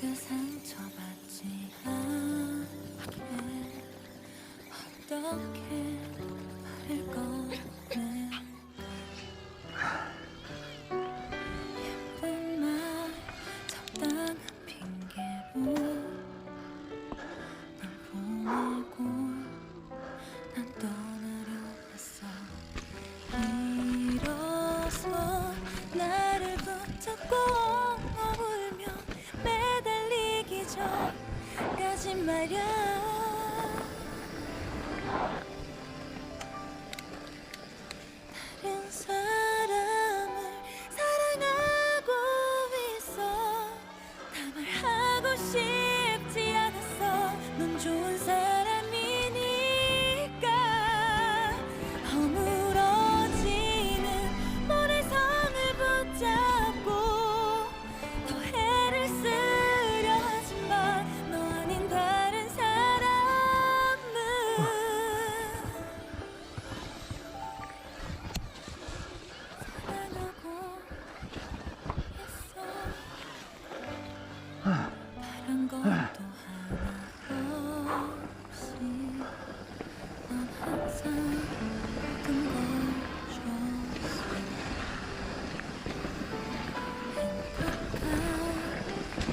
네가 상처받지 않게 어떻게 말을 꺼내 가지 마렴